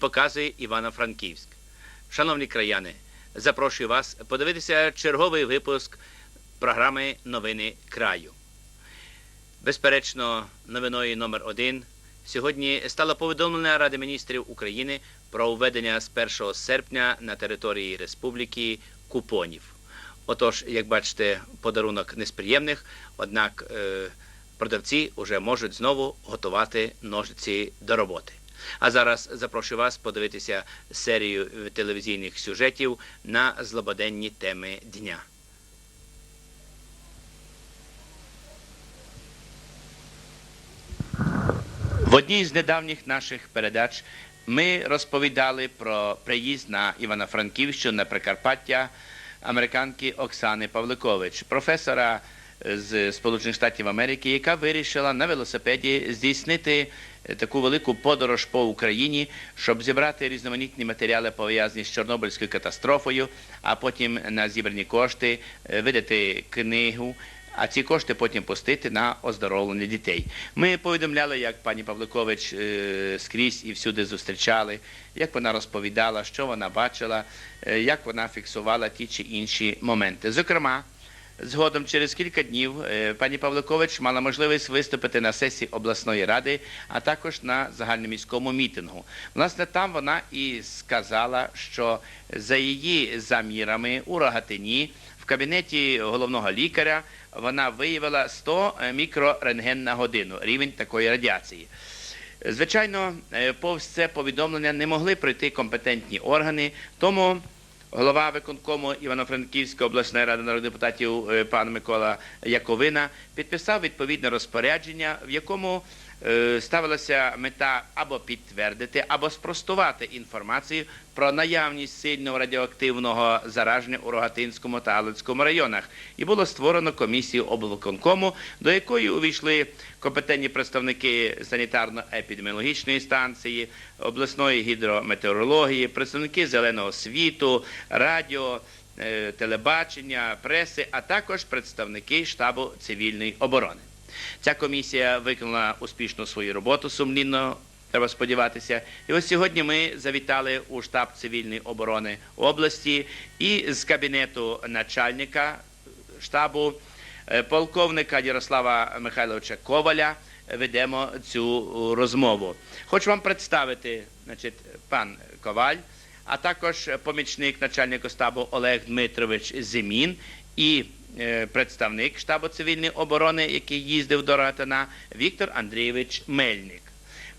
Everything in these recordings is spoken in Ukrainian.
Показує Івано-Франківськ. Шановні краяни, запрошую вас подивитися черговий випуск програми Новини краю. Безперечно, новиною номер один сьогодні стало повідомлення Ради міністрів України про введення з 1 серпня на території республіки купонів. Отож, як бачите, подарунок не з приємних, однак е, продавці вже можуть знову готувати ножиці до роботи. А зараз запрошую вас подивитися серію телевізійних сюжетів на злободенні теми дня. В одній з недавніх наших передач ми розповідали про приїзд на Івано-Франківщину на Прикарпаття американки Оксани Павликович, професора з Сполучених Штатів Америки, яка вирішила на велосипеді здійснити таку велику подорож по Україні, щоб зібрати різноманітні матеріали пов'язані з Чорнобильською катастрофою, а потім на зібрані кошти е, видати книгу а ці кошти потім пустити на оздоровлення дітей. Ми повідомляли, як пані Павликович е, скрізь і всюди зустрічали, як вона розповідала, що вона бачила, е, як вона фіксувала ті чи інші моменти. Зокрема, Згодом через кілька днів е, пані Павликович мала можливість виступити на сесії обласної ради, а також на загальноміському мітингу. Власне, там вона і сказала, що за її замірами у Рогатині в кабінеті головного лікаря вона виявила 100 мікрорентген на годину рівень такої радіації. Звичайно, е, повз це повідомлення не могли пройти компетентні органи, тому голова виконкому Івано-Франківської обласної ради народних депутатів е, пан Микола Яковина підписав відповідне розпорядження, в якому ставилася мета або підтвердити, або спростувати інформацію про наявність сильного радіоактивного зараження у Рогатинському та Галицькому районах. І було створено комісію облвиконкому, до якої увійшли компетентні представники санітарно-епідеміологічної станції, обласної гідрометеорології, представники зеленого світу, радіо. е, Телебачення, преси, а також представники штабу цивільної оборони. Ця комісія виконала успішно свою роботу сумлінно. Треба сподіватися. І ось сьогодні ми завітали у штаб цивільної оборони області і з кабінету начальника штабу е, полковника Ярослава Михайловича Коваля ведемо цю розмову. Хочу вам представити, значить, пан Коваль, а також помічник начальника штабу Олег Дмитрович Зимін і е, представник штабу цивільної оборони, який їздив до Рогатина, Віктор Андрійович Мельник.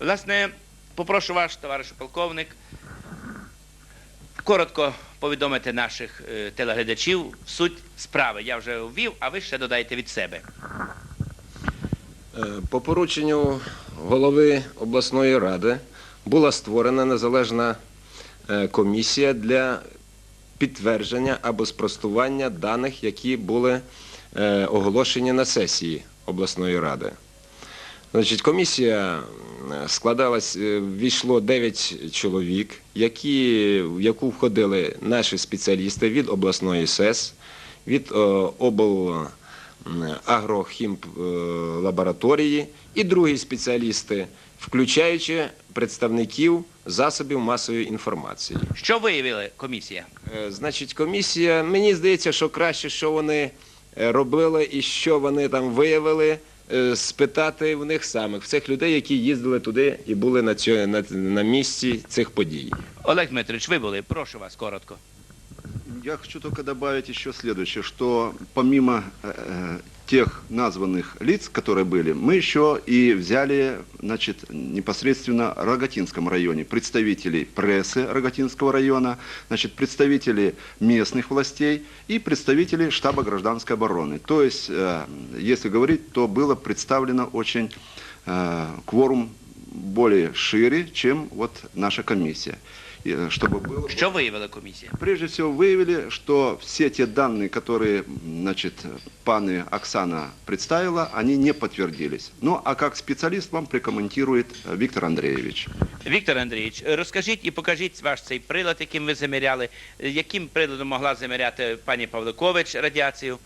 Власне, попрошу вас, товариш полковник, коротко повідомити наших е, телеглядачів суть справи. Я вже ввів, а ви ще додайте від себе. Е, По порученню голови обласної ради була створена незалежна е, комісія для підтвердження або спростування даних, які були е, оголошені на сесії обласної ради. Значить, комісія складалась, війшло ввійшло 9 чоловік, які, в яку входили наші спеціалісти від обласної СЕС, від е, обл м, агрохімп е, і другі спеціалісти, включаючи представників засобів масової інформації. Що виявила комісія? Е, Значить, комісія, мені здається, що краще, що вони е, робили і що вони там виявили, е, спитати в них самих, в цих людей, які їздили туди і були на, цьо, на, на місці цих подій. Олег Дмитрович, ви були. Прошу вас коротко. Я хочу только добавить еще следующее, что помимо э, тех названных лиц, которые были, мы еще и взяли значит, непосредственно в Рогатинском районе представителей прессы Рогатинского района, значит, представителей местных властей и представителей штаба гражданской обороны. То есть, э, если говорить, то было представлено очень э, кворум более шире, чем вот наша комиссия. И, э, Чтобы было Що виявила комісія? Прежде всего выявили, что все те данные, которые значит, паны Оксана представила, они не подтвердились. Ну а как специалист вам прокомментирует э, Виктор Андреевич. Віктор Андрійович, розкажіть і покажіть ваш цей прилад, яким ви заміряли. Яким приладом могла заміряти пані Павликович радіацію?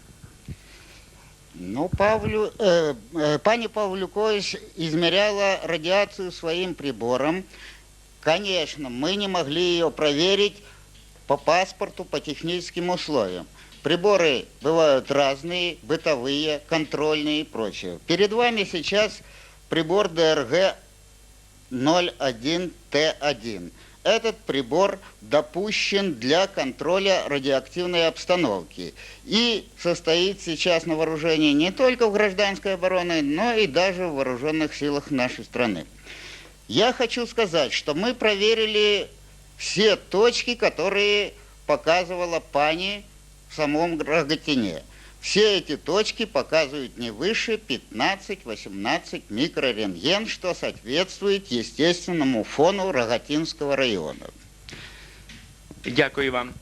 Ну, Павлю, э, э, пани Павлюкович измеряла радиацию своим прибором Конечно, мы не могли ее проверить по паспорту, по техническим условиям. Приборы бывают разные, бытовые, контрольные и прочее. Перед вами сейчас прибор ДРГ 01Т1. Этот прибор допущен для контроля радиоактивной обстановки и состоит сейчас на вооружении не только в гражданской обороне, но и даже в вооруженных силах нашей страны. Я хочу сказать, что мы проверили все точки, которые показывала пани в самом Роготине. Все эти точки показывают не выше 15-18 микрорентген, что соответствует естественному фону Роготинского района. Дякую вам.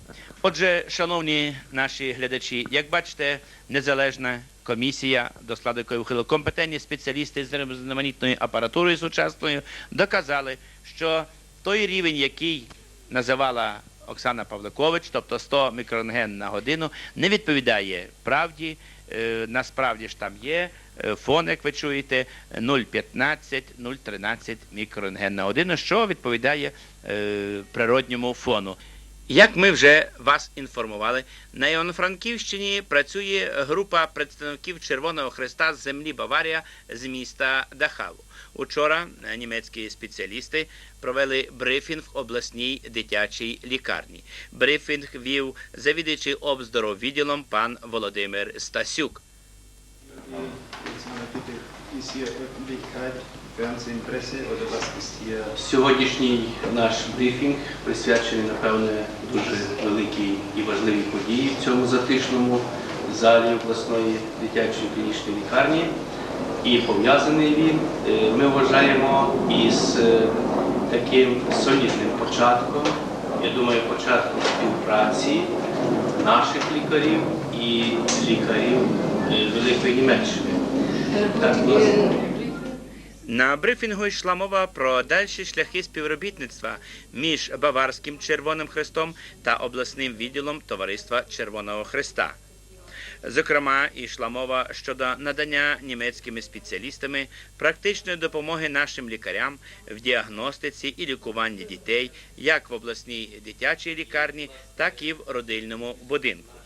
Отже, шановні наші глядачі, як бачите, незалежна комісія, до складу якої входили компетентні спеціалісти з різноманітною апаратурою сучасною, доказали, що той рівень, який називала Оксана Павликович, тобто 100 мікрорентген на годину, не відповідає правді. Е, Насправді ж там є е, фон, як ви чуєте, 0,15, 0,13 мікрорентген на годину, що відповідає е, природньому фону. Як ми вже вас інформували, на Івано-Франківщині працює група представників Червоного Христа з землі Баварія з міста Дахаву. Учора е, німецькі спеціалісти провели брифінг в обласній дитячій лікарні. Брифінг вів завідуючий обздороввідділом пан Володимир Стасюк. Сьогоднішній наш брифінг присвячений, напевне, дуже великій і важливій події в цьому затишному залі обласної дитячої клінічної лікарні. І пов'язаний він, е, ми вважаємо, із е, таким солідним початком, я думаю, початком співпраці наших лікарів і лікарів е, Великої Німеччини. На брифінгу йшла мова про дальші шляхи співробітництва між Баварським Червоним Хрестом та обласним відділом Товариства Червоного Хреста. Зокрема, йшла мова щодо надання німецькими спеціалістами практичної допомоги нашим лікарям в діагностиці і лікуванні дітей як в обласній дитячій лікарні, так і в родильному будинку.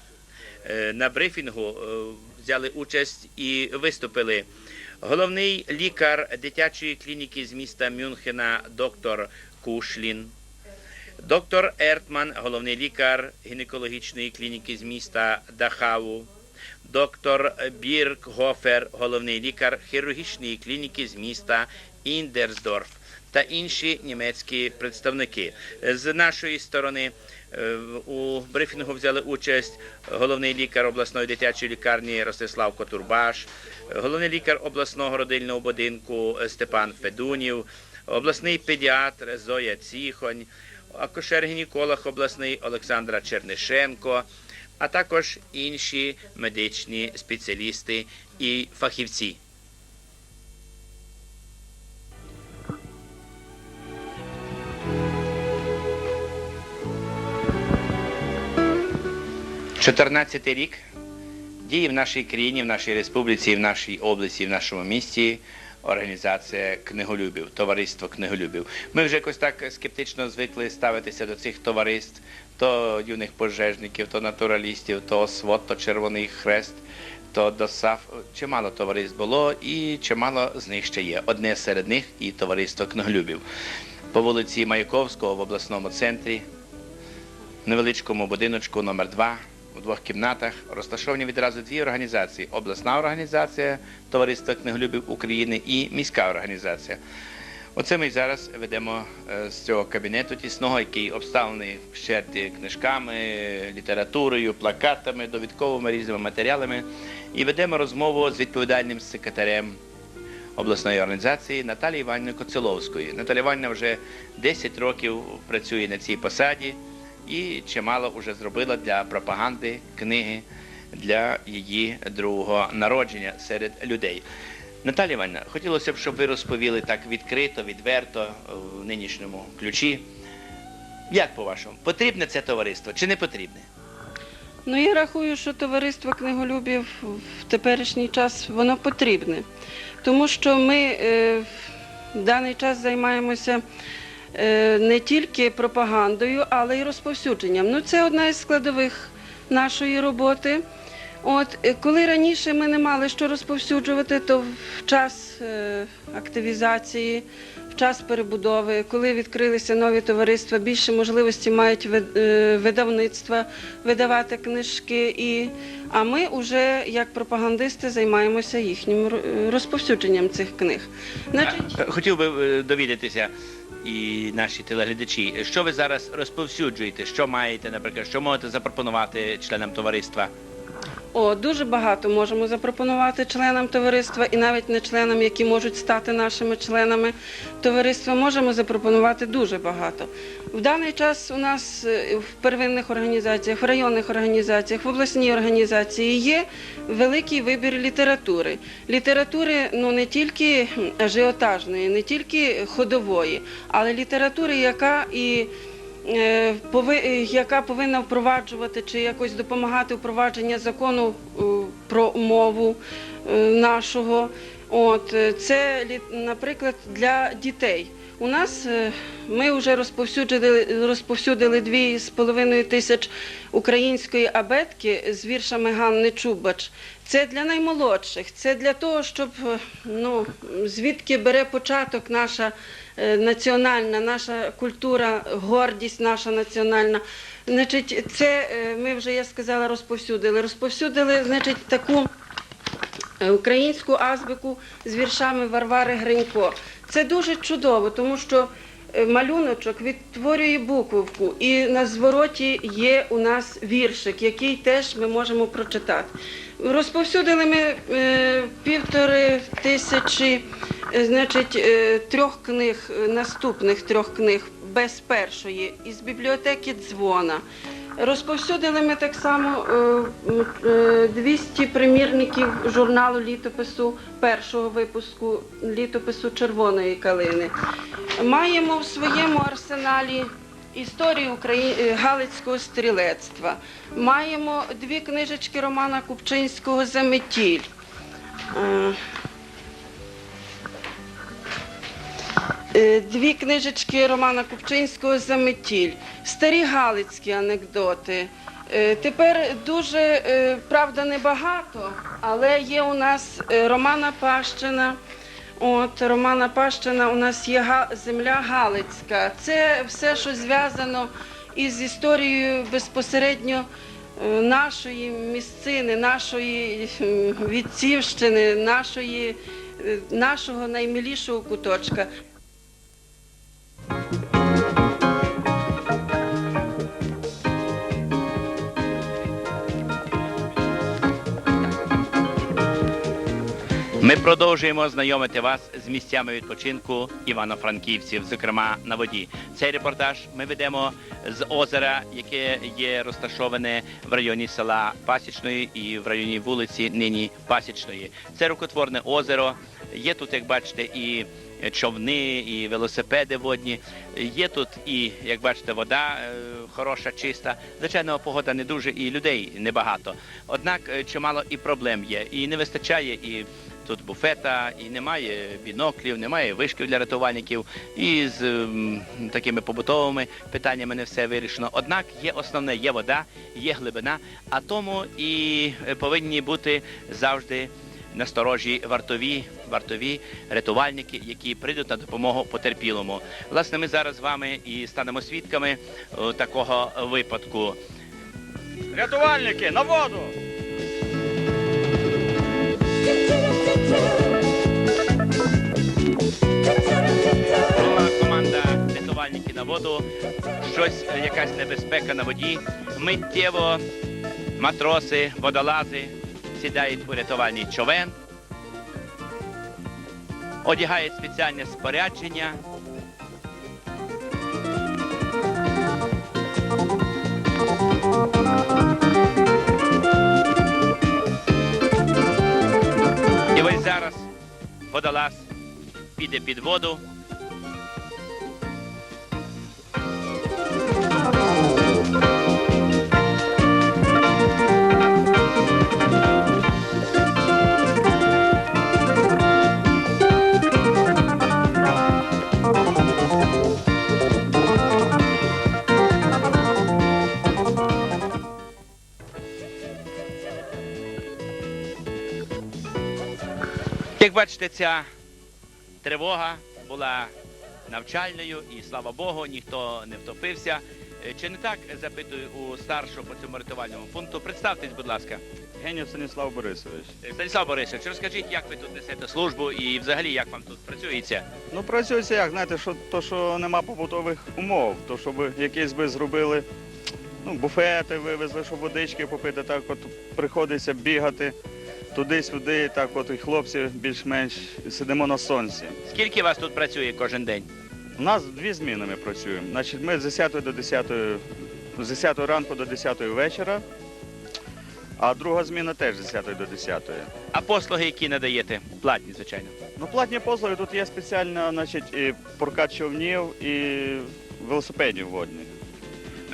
Е, На брифінгу е, взяли участь і виступили головний лікар дитячої клініки з міста Мюнхена доктор Кушлін, доктор Ертман, головний лікар гінекологічної клініки з міста Дахау, доктор Бірк Гофер, головний лікар хірургічної клініки з міста Індерсдорф та інші німецькі представники. З нашої сторони у брифінгу взяли участь головний лікар обласної дитячої лікарні Ростислав Котурбаш, головний лікар обласного родильного будинку Степан Федунів, обласний педіатр Зоя Ціхонь, акушер-гінеколог обласний Олександра Чернишенко, а також інші медичні спеціалісти і фахівці. Чотирнадцятий рік діє в нашій країні, в нашій республіці, в нашій області, в нашому місті організація книголюбів, товариство книголюбів. Ми вже якось так скептично звикли ставитися до цих товариств, то юних пожежників, то натуралістів, то освод, то Червоний Хрест, то до САФ. Чимало товариств було і чимало з них ще є. Одне серед них і товариство книголюбів. По вулиці Маяковського в обласному центрі невеличкому будиночку номер 2 у двох кімнатах розташовані відразу дві організації: обласна організація Товариства книголюбів України і міська організація. Оце ми зараз ведемо е, з цього кабінету тісного, який обставлений вщерті книжками, літературою, плакатами, довідковими різними матеріалами, і ведемо розмову з відповідальним секретарем обласної організації Наталією Іванівною Коцеловською. Наталія Іванівна вже 10 років працює на цій посаді і чимало вже зробила для пропаганди книги для її другого народження серед людей. Наталія Іванівна, хотілося б, щоб ви розповіли так відкрито, відверто в нинішньому ключі. Як по-вашому, потрібне це товариство чи не потрібне? Ну, я рахую, що товариство книголюбів в теперішній час воно потрібне, тому що ми е, в даний час займаємося не тільки пропагандою, але й розповсюдженням. Ну, це одна із складових нашої роботи. От е, коли раніше ми не мали що розповсюджувати, то в час е, активізації, в час перебудови, коли відкрилися нові товариства, більше можливості мають ви- е, видавництва видавати книжки. І, а ми вже як пропагандисти займаємося їхнім ро- розповсюдженням цих книг. Значить, Е, Хотів би е, довідатися і наші телеглядачі, що ви зараз розповсюджуєте, що маєте, наприклад, що можете запропонувати членам товариства? О, дуже багато можемо запропонувати членам товариства і навіть не членам, які можуть стати нашими членами товариства, можемо запропонувати дуже багато. В даний час у нас е, в первинних організаціях, в районних організаціях, в обласній організації є великий вибір літератури. Літератури ну не тільки ажіотажної, не тільки ходової, але літератури, яка і яка повинна впроваджувати чи якось допомагати впровадження закону е, про мову е, нашого. От е, це наприклад для дітей. У нас е, ми вже розповсюдили, розповсюдили дві з половиною тисяч української абетки з віршами Ганни Чубач. Це для наймолодших, це для того, щоб е, ну, звідки бере початок наша е, національна, наша культура, гордість наша національна. Значить, це е, ми вже я сказала, розповсюдили. Розповсюдили, значить, таку українську азбуку з віршами Варвари Гринько. Це дуже чудово, тому що малюночок відтворює буковку, і на звороті є у нас віршик, який теж ми можемо прочитати. Розповсюдили ми е, півтори тисячі е, значить, е, трьох книг, наступних трьох книг без першої із бібліотеки Дзвона. Розповсюдили ми так само е, м, е, 200 примірників журналу літопису першого випуску літопису Червоної калини. Маємо в своєму арсеналі історію Украї... е, Галицького стрілецтва. Маємо дві книжечки Романа Купчинського Заметіль. Дві книжечки Романа Купчинського Заметіль, старі галицькі анекдоти. Е, Тепер дуже, е, правда, небагато, але є у нас е, Романа Пащина. От Романа Пащина, у нас є земля Галицька. Це все, що зв'язано із історією безпосередньо е, нашої місцини, нашої е, відцівщини, нашої, е, нашого наймилішого куточка. Ми продовжуємо знайомити вас з місцями відпочинку івано-франківців, зокрема на воді. Цей репортаж ми ведемо з озера, яке є розташоване в районі села Пасічної і в районі вулиці нині Пасічної. Це рукотворне озеро. Є тут, як бачите, і човни, і велосипеди водні. Є тут і, як бачите, вода е, хороша, чиста. Звичайно, погода не дуже і людей небагато. Однак е, чимало і проблем є. І не вистачає і тут буфета, і немає біноклів, немає вишків для рятувальників, і з ем, такими побутовими питаннями не все вирішено. Однак є основне, є вода, є глибина, а тому і е, повинні бути завжди насторожі вартові, вартові рятувальники, які прийдуть на допомогу потерпілому. Власне, ми зараз з вами і станемо свідками е, такого випадку. Рятувальники на воду! Була команда рятувальники на воду. Щось, якась небезпека на воді. Миттєво матроси, водолази сідають у рятувальний човен, одягають спеціальне спорядження. І ось зараз водолаз піде під воду. Бачите, ця тривога була навчальною, і слава Богу, ніхто не втопився. Е, Чи не так запитую у старшого по цьому рятувальному пункту? Представтесь, будь ласка. Генів Станіслав Борисович. Е, Станіслав Борисович, розкажіть, як ви тут несете службу і взагалі як вам тут працюється? Ну працюється як, знаєте, що то, що нема побутових умов, то щоб якісь би зробили ну, буфети, вивезли, щоб водички попити, так от приходиться бігати туди-сюди, так от і хлопці більш-менш сидимо на сонці. Скільки вас тут працює кожен день? У нас дві зміни ми працюємо. Значить, ми з 10 до 10, з 10 ранку до 10 вечора, а друга зміна теж з 10 до 10. А послуги, які надаєте? Платні, звичайно. Ну, платні послуги тут є спеціально, значить, і прокат човнів, і велосипедів водних.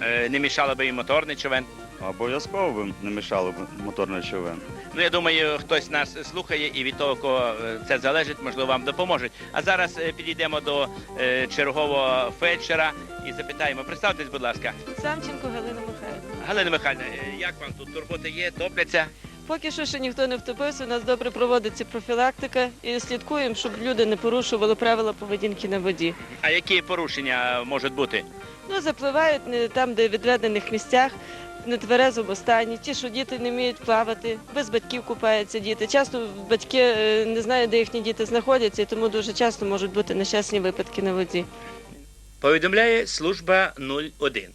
Е, Не мішало би і моторний човен. Обов'язково б не мішало б моторний човен. Ну, я думаю, хтось нас слухає і від того, кого е, це залежить, можливо, вам допоможуть. А зараз е, підійдемо до е, чергового фельдшера і запитаємо. Представтесь, будь ласка. Самченко Галина Михайлівна. Галина Михайлівна, як вам тут турботи є, топляться? Поки що ще ніхто не втопився, у нас добре проводиться профілактика і слідкуємо, щоб люди не порушували правила поведінки на воді. А які порушення можуть бути? Ну, запливають не там, де в відведених місцях, нетверезому стані. Ті, що діти не вміють плавати, без батьків купаються діти. Часто батьки е, не знають, де їхні діти знаходяться, і тому дуже часто можуть бути нещасні випадки на воді. Повідомляє служба 01.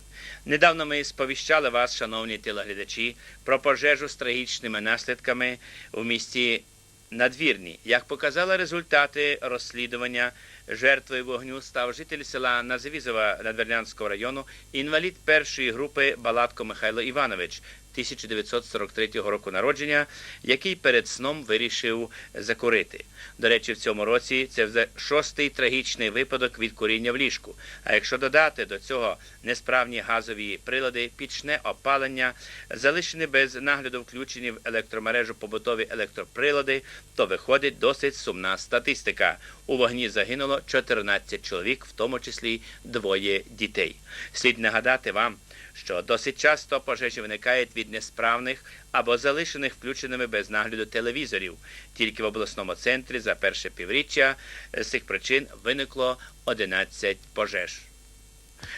Недавно ми сповіщали вас, шановні телеглядачі, про пожежу з трагічними наслідками в місті Надвірні. Як показали результати розслідування, жертвою вогню став житель села Назавізова Надвірнянського району, інвалід першої групи Балатко Михайло Іванович. 1943 року народження, який перед сном вирішив закурити. До речі, в цьому році це вже шостий трагічний випадок від куріння в ліжку. А якщо додати до цього несправні газові прилади, пічне опалення, залишені без нагляду включені в електромережу побутові електроприлади, то виходить досить сумна статистика. У вогні загинуло 14 чоловік, в тому числі двоє дітей. Слід нагадати вам, що досить часто пожежі виникають від несправних або залишених включеними без нагляду телевізорів. Тільки в обласному центрі за перше півріччя з цих причин виникло 11 пожеж.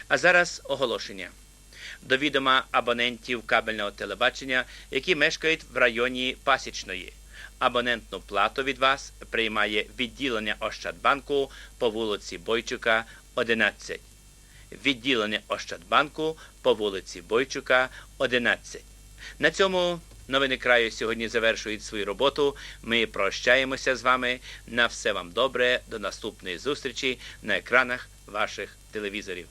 А зараз оголошення. До відома абонентів кабельного телебачення, які мешкають в районі Пасічної. Абонентну плату від вас приймає відділення Ощадбанку по вулиці Бойчука, 11 відділення Ощадбанку по вулиці Бойчука, 11. На цьому новини краю сьогодні завершують свою роботу. Ми прощаємося з вами. На все вам добре. До наступної зустрічі на екранах ваших телевізорів.